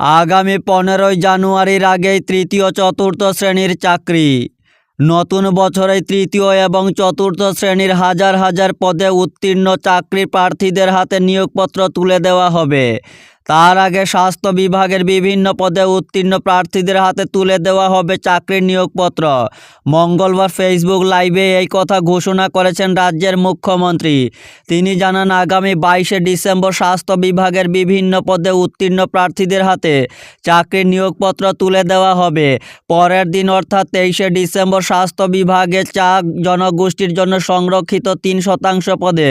আগামী পনেরোই জানুয়ারির আগেই তৃতীয় চতুর্থ শ্রেণির চাকরি। নতুন বছরে তৃতীয় এবং চতুর্থ শ্রেণির হাজার হাজার পদে উত্তীর্ণ চাকরি প্রার্থীদের হাতে নিয়োগপত্র তুলে দেওয়া হবে। তার আগে স্বাস্থ্য বিভাগের বিভিন্ন পদে উত্তীর্ণ প্রার্থীদের হাতে তুলে দেওয়া হবে চাকরির নিয়োগপত্র। মঙ্গলবার ফেসবুক লাইভে এই কথা ঘোষণা করেছেন রাজ্যের মুখ্যমন্ত্রী। তিনি জানান, আগামী বাইশে ডিসেম্বর স্বাস্থ্য বিভাগের বিভিন্ন পদে উত্তীর্ণ প্রার্থীদের হাতে চাকরির নিয়োগপত্র তুলে দেওয়া হবে। পরের দিন অর্থাৎ তেইশে ডিসেম্বর স্বাস্থ্য বিভাগে চা জনগোষ্ঠীর জন্য সংরক্ষিত তিন শতাংশ পদে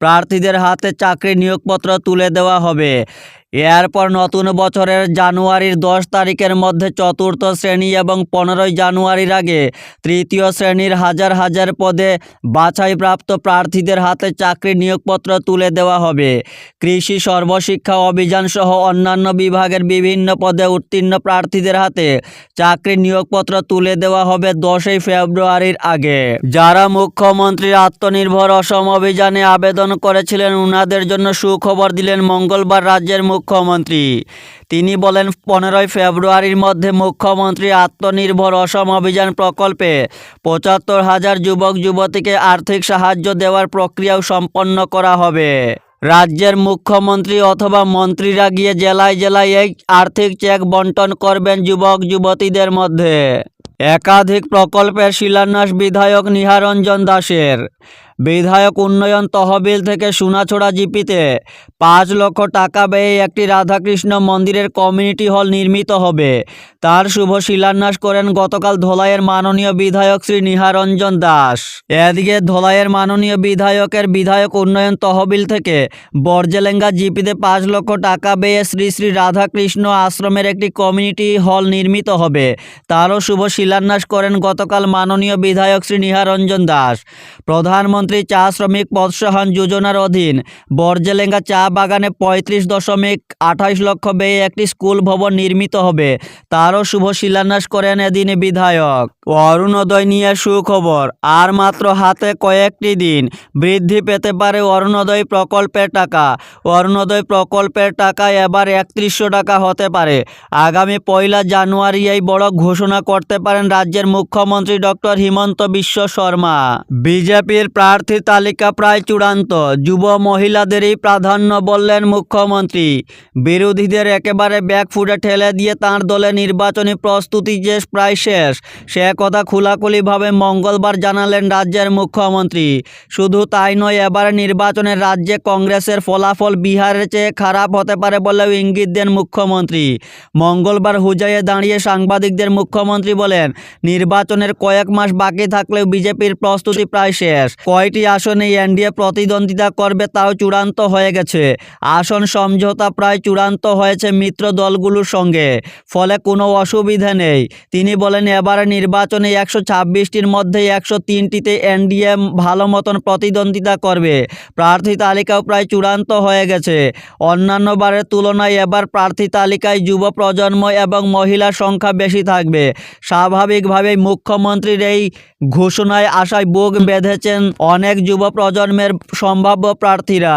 প্রার্থীদের হাতে চাকরির নিয়োগপত্র তুলে দেওয়া হবে। এরপর নতুন বছরের জানুয়ারির দশ তারিখের মধ্যে চতুর্থ শ্রেণি এবং পনেরোই জানুয়ারির আগে তৃতীয় শ্রেণির হাজার হাজার পদে বাছাইপ্রাপ্ত প্রার্থীদের হাতে চাকরির নিয়োগপত্র তুলে দেওয়া হবে। কৃষি সর্বশিক্ষা অভিযান সহ অন্যান্য বিভাগের বিভিন্ন পদে উত্তীর্ণ প্রার্থীদের হাতে চাকরির নিয়োগপত্র তুলে দেওয়া হবে দশই ফেব্রুয়ারির আগে। যারা মুখ্যমন্ত্রীর আত্মনির্ভর অসম অভিযানে আবেদন করেছিলেন, উনাদের জন্য সুখবর দিলেন মঙ্গলবার রাজ্যের মুখ্যমন্ত্রী। তিনি বলেন, পনেরোই ফেব্রুয়ারির মধ্যে মুখ্যমন্ত্রী আত্মনির্ভর অসম অভিযান প্রকল্পে পঁচাত্তর হাজার যুবক, যুবতীকে আর্থিক সাহায্য দেওয়ার প্রক্রিয়াও সম্পন্ন করা হবে। রাজ্যের মুখ্যমন্ত্রী অথবা মন্ত্রীরা গিয়ে জেলায় জেলায় এই আর্থিক চেক বন্টন করবেন যুবক, যুবতীদের মধ্যে। একাধিক প্রকল্পের শিলান্যাস বিধায়ক নিহারঞ্জন দাসের। বিধায়ক উন্নয়ন তহবিল থেকে সোনাছোড়া জিপিতে পাঁচ লক্ষ টাকা ব্যয়ে একটি রাধাকৃষ্ণ মন্দিরের কমিউনিটি হল নির্মিত হবে। তার শুভ শিলান্যাস করেন গতকাল ধোলাইয়ের মাননীয় বিধায়ক শ্রী নিহারঞ্জন দাস। এদিকে ধোলাইয়ের মাননীয় বিধায়কের বিধায়ক উন্নয়ন তহবিল থেকে বর্জেলেঙ্গা জিপিতে পাঁচ লক্ষ টাকা ব্যয়ে শ্রী শ্রী রাধাকৃষ্ণ আশ্রমের একটি কমিউনিটি হল নির্মিত হবে। তারও শুভ শিলান্যাস করেন গতকাল মাননীয় বিধায়ক শ্রী নিহারঞ্জন দাস। প্রধানমন্ত্রী চা শ্রমিক প্রৎসাহন যোজনার অধীন বর্জেলেঙ্গা চা বাগানে পঁয়ত্রিশ দশমিক আঠাশ লক্ষ ব্যয়ে একটি স্কুল ভবন নির্মিত হবে। তারও শুভ শিলান্যাস করেন এদিন বিধায়ক। অরুণোদয় নিয়ে সুখবর, আর মাত্র হাতে কয়েকটি দিন, বৃদ্ধি পেতে পারে অরুণোদয় প্রকল্পের টাকা। অরুণোদয় প্রকল্পের টাকা এবার একত্রিশশো টাকা হতে পারে। আগামী পয়লা জানুয়ারি এই বড় ঘোষণা করতে পারেন রাজ্যের মুখ্যমন্ত্রী ডক্টর হিমন্ত বিশ্ব শর্মা। বিজেপির প্রার্থী তালিকা প্রায় চূড়ান্ত। যুব মহিলাদেরই প্রাধান্য বললেন মুখ্যমন্ত্রী। বিরোধীদের একেবারে ব্যাকফুটে ঠেলে দিয়ে তাঁর দলে নির্বাচনী প্রস্তুতি যে প্রায় শেষ, সে কথা খোলাখুলিভাবে মঙ্গলবার জানালেন রাজ্যের মুখ্যমন্ত্রী। শুধু তাই নয়, এবারে নির্বাচনের রাজ্যে কংগ্রেসের ফলাফল বিহারের চেয়ে খারাপ হতে পারে বলেও ইঙ্গিত দেন মুখ্যমন্ত্রী। মঙ্গলবার হুজাইয়ে দাঁড়িয়ে সাংবাদিকদের মুখ্যমন্ত্রী বলেন, নির্বাচনের কয়েক মাস বাকি থাকলেও বিজেপির প্রস্তুতি প্রায় শেষ। কয়টি আসনে এনডিএ প্রতিদ্বন্দ্বিতা করবে তাও চূড়ান্ত হয়ে গেছে। আসন সমঝোতা প্রায় চূড়ান্ত হয়েছে মিত্র দলগুলোর সঙ্গে, ফলে কোনো অসুবিধা নেই। তিনি বলেন এবারে নির্বাচনে একশো ছাব্বিশটির মধ্যে একশো তিনটিতে এনডিএ ভালো মতন প্রতিদ্বন্দ্বিতা করবে। প্রার্থী তালিকাও প্রায় চূড়ান্ত হয়ে গেছে। অন্যান্য বারের তুলনায় এবার প্রার্থী তালিকায় যুব প্রজন্ম এবং মহিলার সংখ্যা বেশি থাকবে। স্বাভাবিকভাবেই মুখ্যমন্ত্রীর এই ঘোষণায় আশায় বুক বেঁধেছেন অনেক যুব প্রজন্মের সম্ভাব্য প্রার্থীরা।